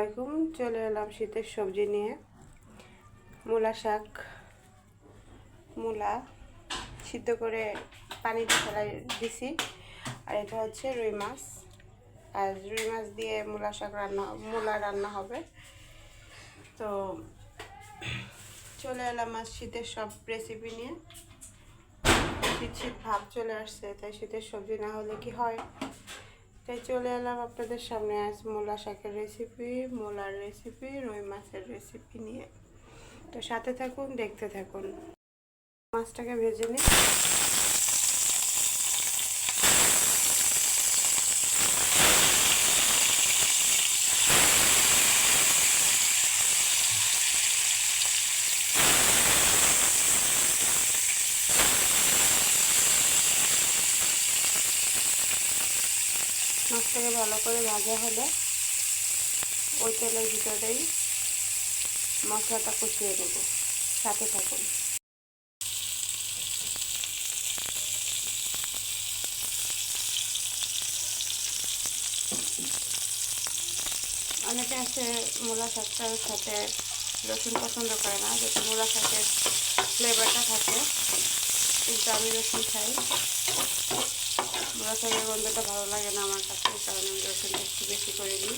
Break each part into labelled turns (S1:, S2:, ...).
S1: আসসালামাইকুম চলে এলাম শীতের সবজি নিয়ে। মূলা শাক, মূলা সিদ্ধ করে পানিতে ফেলাই দিছি। আর এটা হচ্ছে রুই মাছ। আর রুই মাছ দিয়ে মূলা শাক রান্না, মূলা রান্না হবে। তো চলে এলাম আজ শীতের সব রেসিপি নিয়ে। শীত শীত ভাব চলে আসছে, তাই শীতের সবজি না হলে কি হয়? তাই চলে এলাম আপনাদের সামনে আজ মোলা শাকের রেসিপি মোলার রেসিপি রুই মাছের রেসিপি নিয়ে। তো সাথে থাকুন, দেখতে থাকুন। মাছটাকে ভেজে নিই মাছটাকে ভালো করে ভাজা হলে ওই তেলের ভিতরেই মশলাটা কষিয়ে দেব সাথে থাকুন। অনেকে আছে মূলা শাকটার সাথে রসুন পছন্দ করে না যাতে মূলা শাকের ফ্লেভারটা থাকে, কিন্তু আমি রসুন খাই। শাকের গন্ধটা ভালো লাগে না আমার কাছে কারণে আমি রসুনটা একটু বেশি করে দিই।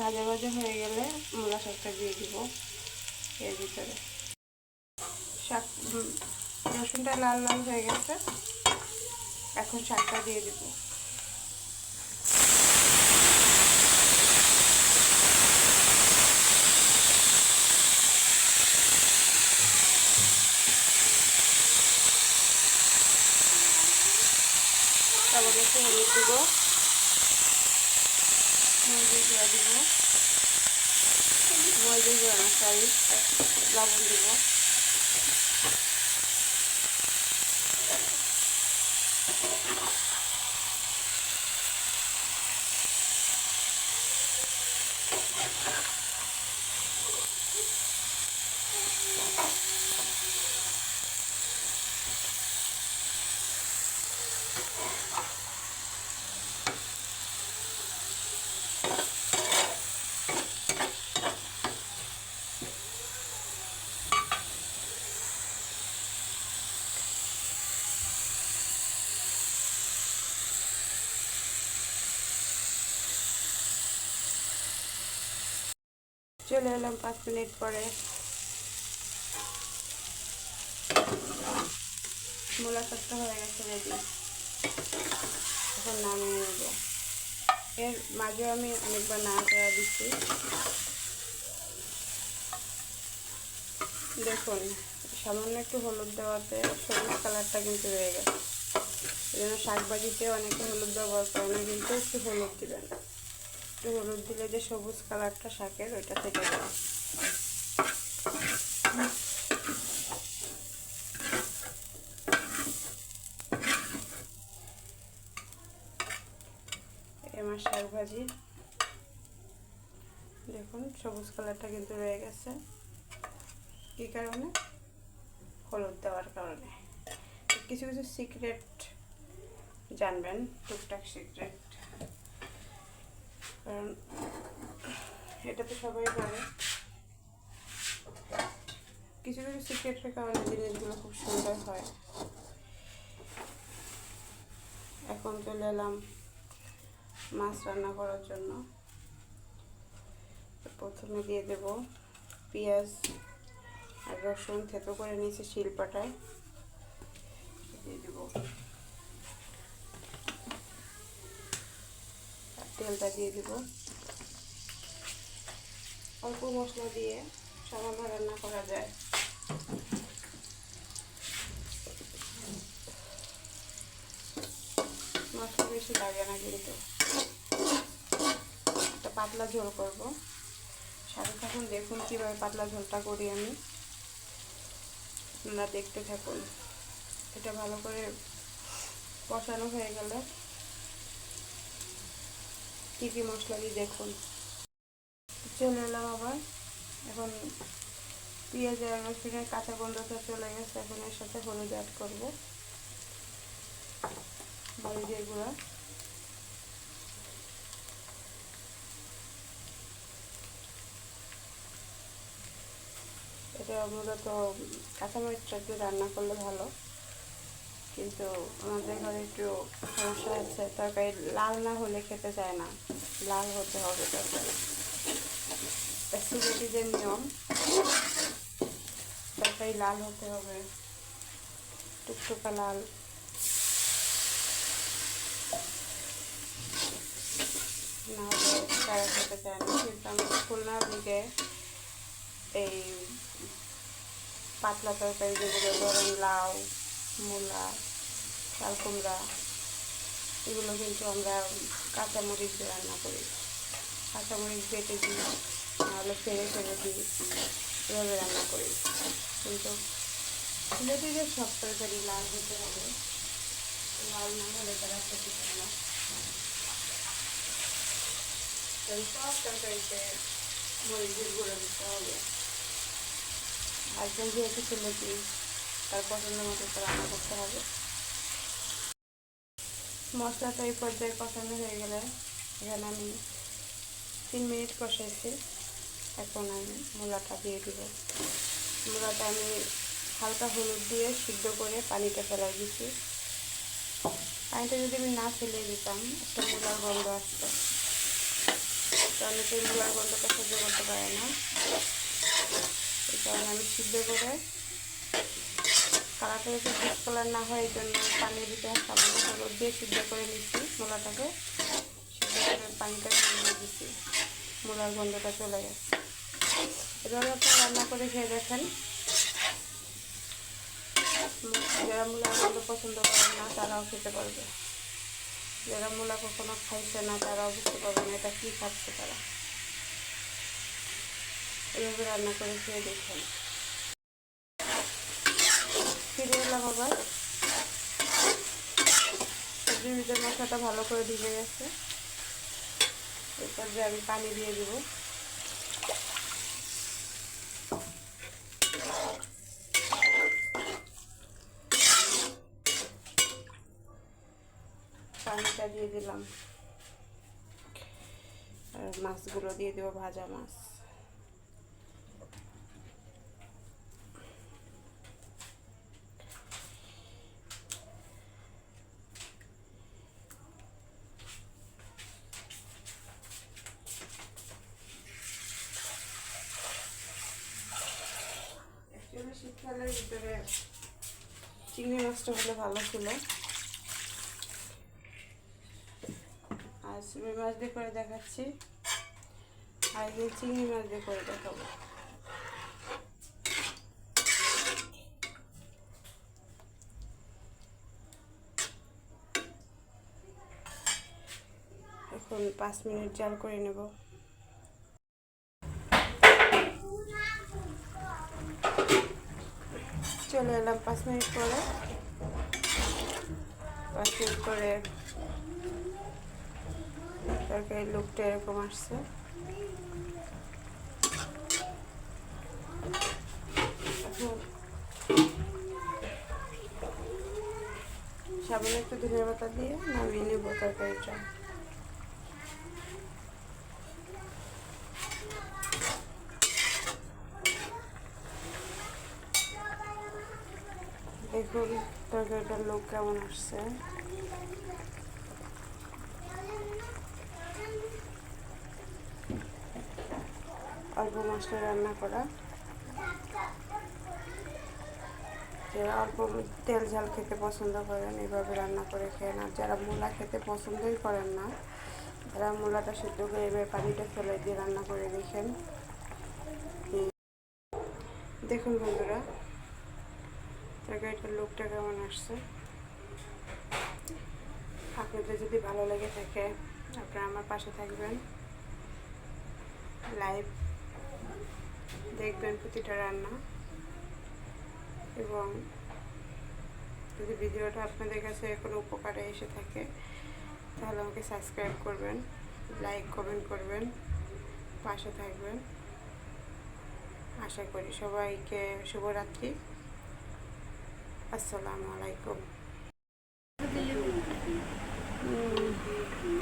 S1: ভাজা ভাজা হয়ে গেলে মূলা শাকটা দিয়ে দিব এর ভিতরে। শাক রসুনটা লাল লাল হয়ে গেছে, এখন শাকটা দিয়ে দিব তারপর একটু হলুদ দিব। মরিচের গুঁড়া দিব। মরিচের গুঁড়া না লবণ দিব। চলে এলাম পাঁচ মিনিট পরে। মূলা শাকটা হয়ে গেছে রেডি এখন নামিয়ে নেব। এর মাঝে আমি অনেকবার না করা দিচ্ছি। দেখুন, সামান্য একটু হলুদ দেওয়াতে সবুজ কালারটা কিন্তু রয়ে গেছে। এই জন্য শাক ভাজিতে অনেকে হলুদ ব্যবহার করে না, কিন্তু একটু হলুদ দিবেন। একটু হলুদ দিলে যে সবুজ কালারটা শাকের ওইটা থেকে যাবে আমার শাক ভাজি। দেখুন, সবুজ কালারটা কিন্তু রয়ে গেছে। কী কারণে? হলুদ দেওয়ার কারণে। কিছু কিছু সিক্রেট জানবেন, টুকটাক সিক্রেট কারণ এটা তো সবাই পারে কিছু কিছু সিক্রেটের কারণে জিনিসগুলো খুব সুন্দর হয়। এখন চলে এলাম মাছ রান্না করার জন্য। প্রথমে দিয়ে দেব পেঁয়াজ আর রসুন থেতো করে নিয়েছি শিলপাটায়। দিয়ে দেব তেলটা দিয়ে দেব। অল্প মশলা দিয়ে সামান্য রান্না করা যায়। মশলা বেশি লাগে না কিন্তু একটা পাতলা ঝোল করব। সাথে থাকুন, দেখুন কীভাবে পাতলা ঝোলটা করি আমি। আপনারা দেখতে থাকুন। এটা ভালো করে কষানো হয়ে গেলে কী মশলা দিই দেখুন। চলে এলাম আবার। এখন পেঁয়াজ আর রসুনের কাঁচা গন্ধটা চলে গেছে, এখন এর সাথে হলুদ অ্যাড করব। মরিচের গুঁড়া এটা মূলত কাঁচামরিচটা একটু রান্না করলে ভালো। কিন্তু আমাদের ঘরে একটু সমস্যা আছে তরকারি লাল না হলে খেতে চায় না। লাল হতে হবে তরকারি। যে নিয়ম, তরকারি লাল হতে হবে, টুকটুকা লাল। না তারা খেতে চায় না। কিন্তু আমি খুলনার দিকে এই পাতলা তরকারি যেগুলো, ধরেন লাউ, মূলা চাল কুমড়া এগুলো কিন্তু আমরা কাঁচামরিচ দিয়ে রান্না করি। কাঁচামরিচ বেটে দিই, নাহলে ফেলে ফেলে দিই, এভাবে রান্না করি। কিন্তু ছেলেটিদের সব তরকারি লাল হতে হবে। লাল না হলে তারা খেতে না। সব তরকারিতে মরিচের গুঁড়ো দিতে হবে। একজন যেহেতু ছেলেটি তার পছন্দ মতো রান্না করতে হবে। মশলাটা এই পর্যায়ে কষানো হয়ে গেলে এখানে আমি তিন মিনিট কষাইছি। এখন আমি মূলাটা দিয়ে দিব। মূলাটা আমি হালকা হলুদ দিয়ে সিদ্ধ করে পানিটা ফেলাই দিছি। পানিটা যদি আমি না ফেলে দিতাম, একটা মূলার গন্ধ আসতো। অনেকে মূলার গন্ধটা সহ্য করতে পারে না। এই কারণে আমি সিদ্ধ করে কালারটা যাতে ডিপ কালার না হয় এই জন্য পানির ভিতরে সামান্য হলুদ দিয়ে সিদ্ধ করে নিচ্ছি মূলাটাকে। সিদ্ধ করে পানিটা ফেলে দিচ্ছি। মূলার গন্ধটা চলে গেছে। এভাবে আপনি রান্না করে খেয়ে দেখেন। যারা মূলার গন্ধ পছন্দ করেন না, তারাও খেতে পারবে। যারা মূলা কখনো খাইছে না, তারাও বুঝতে পারবে না এটা কী খাচ্ছে তারা। এভাবে রান্না করে খেয়ে দেখেন। এলাম আবার। সবজির মশলাটা ভালো করে ঢুকে গেছে। এরপর যে আমি পানি দিয়ে দিব। পানিটা দিয়ে দিলাম। আর মাছগুলো দিয়ে দেবো ভাজা মাছ। চিংড়ি মাছটা হলে ভালো ছিল। আর রুই মাছ দিয়ে করে দেখাচ্ছি। আর এই চিংড়ি মাছ দিয়ে করে দেখাবো। এখন পাঁচ মিনিট জাল করে নেব। চলে এলাম পাঁচ মিনিট পরে। পাঁচ মিনিট পরে তরকারির লুকটা এরকম আসছে। সামান্য একটু ধনে পাতা দিয়ে নামিয়ে নেব তরকারিটা। দেখুন লোক কেমন আসছে? অল্প মশলা রান্না করা। যারা অল্প তেল ঝাল খেতে পছন্দ করেন, এভাবে রান্না করে খেয়ে আর যারা মূলা খেতে পছন্দই করেন না, তারা মূলাটা সেদ্ধ করে এবার পানিটা ফেলে দিয়ে রান্না করে দেখেন। দেখুন বন্ধুরা তরকারিটার লোকটা কেমন আসছে? আপনাদের যদি ভালো লেগে থাকে, আপনারা আমার পাশে থাকবেন। লাইভ দেখবেন প্রতিটা রান্না। এবং যদি ভিডিওটা আপনাদের কাছে কোনো উপকারে এসে থাকে, তাহলে আমাকে সাবস্ক্রাইব করবেন, লাইক কমেন্ট করবেন, পাশে থাকবেন। আশা করি সবাইকে শুভরাত্রি। আসসালামু আলাইকুম।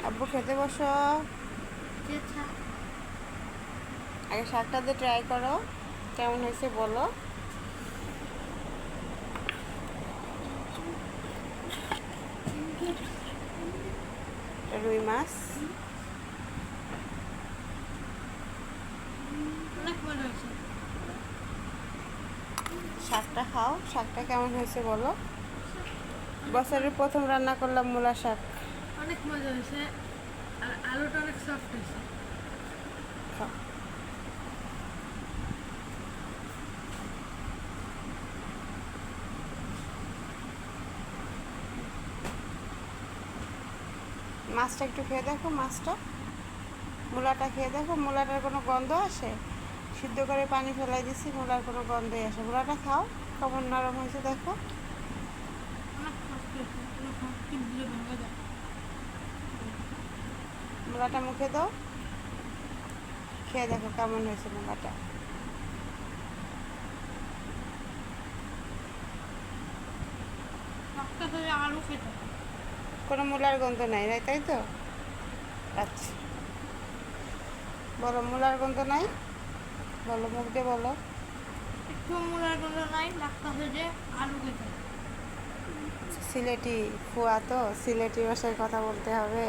S1: আব্বু খেতে বসো। আগে শাকটা দিয়ে ট্রাই করো, কেমন হয়েছে বলো। রুই মাছ।
S2: অনেক মজা হয়েছে।
S1: শাকটা খাও। শাকটা কেমন হয়েছে বলো? বছরের প্রথম রান্না করলাম মূলা শাক।
S2: অনেক মজা হয়েছে। আর আলুটা অনেক সফট হয়েছে।
S1: খাও মাছটা একটু খেয়ে দেখো মাছটা। মূলাটা খেয়ে দেখো মূলাটার কোনো গন্ধ আসে? সিদ্ধ করে পানি ফেলাই দিছি মূলার কোনো গন্ধই আসে মূলাটা খাও কেমন নরম হয়েছে দেখো। মূলাটা মুখে দাও। খেয়ে দেখো কেমন হয়েছে মূলাটা কোনো মূলার গন্ধ নাই নাই তাই তো? আচ্ছা। বলো মূলার গন্ধ নাই? বলো মুখ দিয়ে বলো। সিলেটি ফুয়া তো সিলেটি ভাষায় কথা বলতে হবে।